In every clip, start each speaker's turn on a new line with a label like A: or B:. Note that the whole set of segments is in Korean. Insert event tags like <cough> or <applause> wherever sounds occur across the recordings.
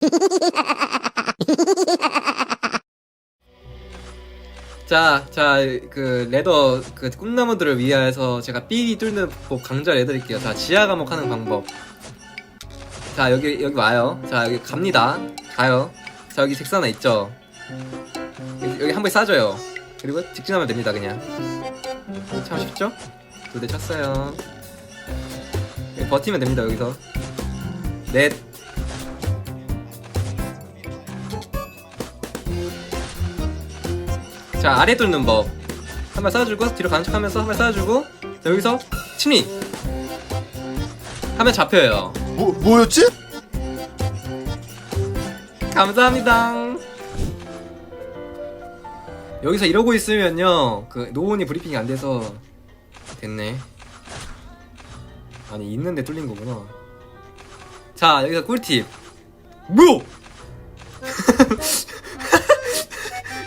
A: <laughs> 자, 자, 그 레더 그 꿈나무들을 위하여서 제가 삐 뚫는 법 강조를 해드릴게요. 자, 지하 감옥 하는 방법. 자, 여기 여기 와요. 자, 여기 갑니다. 가요. 자, 여기 색상 하나 있죠. 여기, 여기 한번 싸줘요. 그리고 직진하면 됩니다, 그냥. 참 쉽죠? 두 대 쳤어요. 버티면 됩니다, 여기서. 넷. 자 아래 뚫는 법. 한발 쏴주고 뒤로 가는 척하면서 한발 쏴주고 자, 여기서 침리. 하면 잡혀요.
B: 뭐 뭐였지?
A: 감사합니다. 여기서 이러고 있으면요 그 노원이 브리핑이 안 돼서 됐네. 아니 있는데 뚫린 거구나. 자 여기서 꿀팁. 뭐야?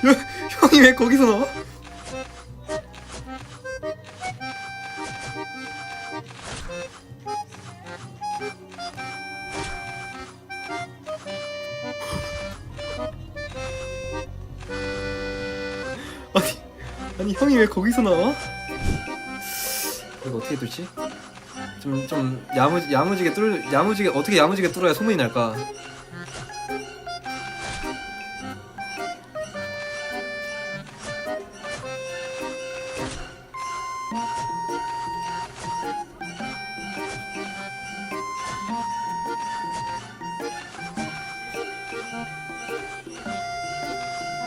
A: <laughs> 형- 형이 왜 거기서 나와? 아니 아니 형이 왜 거기서 나와? 이거 어떻게 뚫지? 좀 좀 야무 야무지게 뚫 야무지게 어떻게 야무지게 뚫어야 소문이 날까?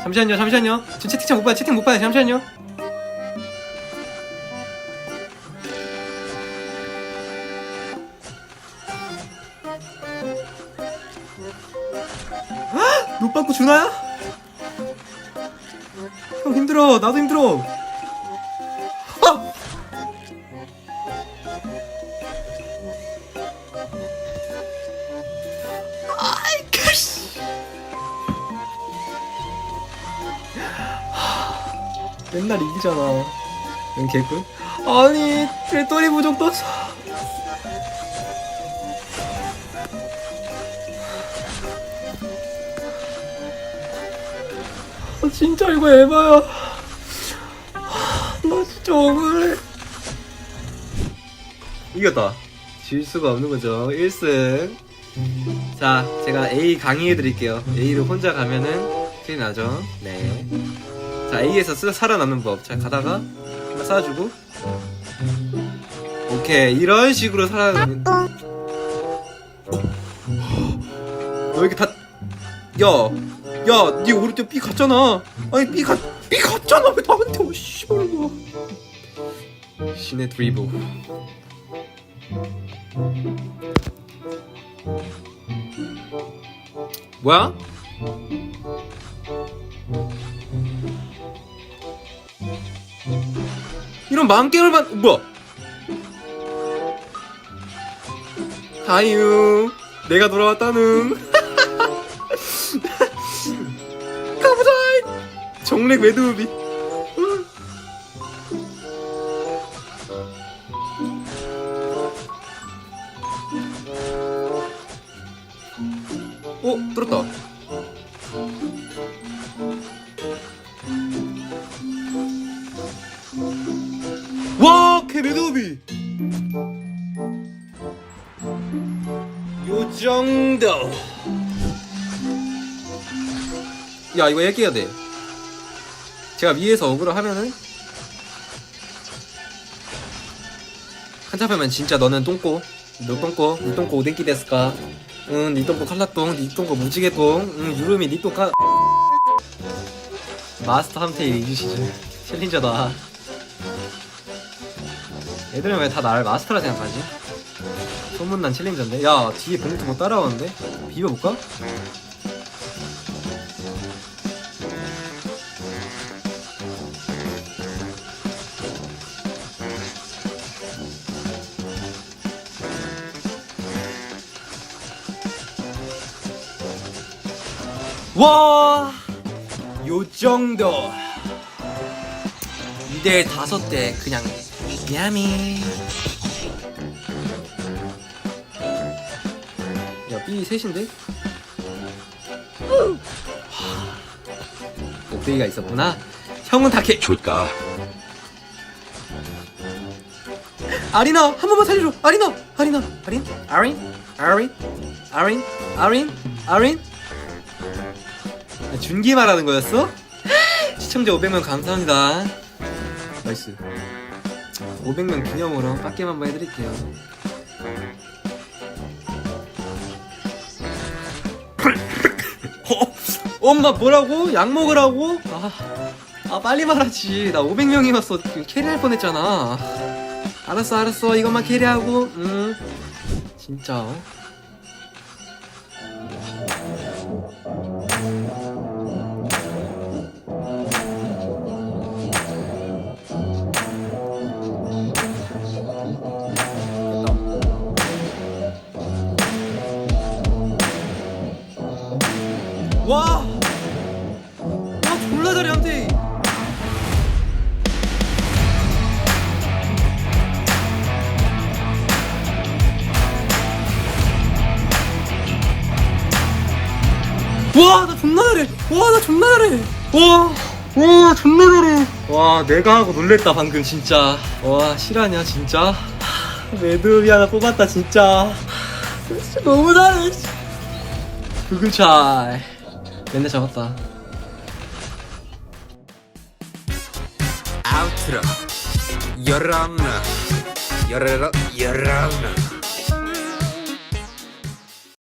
A: 잠시만요, 잠시만요. 지금 채팅창 못 봐요, 채팅 못 봐요, 잠시만요. 헉! 못 받고 주나야? 형 힘들어, 나도 힘들어. 맨날 이기잖아. 응, 개꿀? 아니, 배터리 부족 떴어. 아, 진짜 이거 에바야. 아, 나 진짜 억울해. 이겼다. 질 수가 없는 거죠. 1승. 자, 제가 A 강의해 드릴게요. A를 혼자 가면은 큰일 나죠. 네. 자 A에서 쓰, 살아남는 법. 자 가다가 한번 쏴주고. 오케이 이런 식으로 살아남는. 어? 너 이렇게 다. 야, 야, 네 오른쪽 B 갔잖아. 아니 B 가, B 갔잖아. 왜 나한테 오 씨발 뭐. 신의 드리블. 뭐야? 이런 만개를 받 뭐야? 하유 내가 돌아왔다는. <laughs> 가보자! 정렉 매드무비 어 뚫었다 걔 매드업이. 요 정도. 야, 이거 얘기해야 돼. 제가 위에서 어그로 하면은 한참 하면 진짜 너는 똥꼬, 너 똥꼬, 니 똥꼬 오뎅기 됐을까? 응, 니 똥꼬 칼라똥, 니 똥꼬 무지개똥, 응, 유름이 니 똥까. 마스터 함테일 이주시즈 <laughs> 챌린저다. 애들은 왜다 나를 마스터라 생각하지? 소문난 챌린저인데? 야 뒤에 봉투 뭐 따라오는데? 비벼볼까? 와! 요 정도 2대 5대 그냥 야미 야 B 셋인데? 꼭대기가 있었구나. 형은 다케
B: 좋다.
A: 아리나 한 번만 살려줘. 아리나 아리나 아린? 아린? 아린? 아린? 아린? 아린? 아, 준기 말하는 거였어? <gasps> 시청자 500명 감사합니다. 나이스 500명 기념으로 빡겜 한번 해드릴게요. 어, 엄마 뭐라고? 약 먹으라고? 아, 아 빨리 말하지. 나 500명이었어. 캐리할 뻔했잖아. 알았어 알았어. 이것만 캐리하고. 음 진짜 어? 와, 나 존나 잘해. 와, 나 존나 잘해. 와, 와, 존나 잘해. 와, 내가 하고 놀랬다, 방금, 진짜. 와, 실화냐, 진짜. 하, 매듭이 하나 뽑았다, 진짜. 진짜 너무 잘해. 구글차. 맨날 잡았다.
B: 아우트로. 여러분. 여러분. 여러분.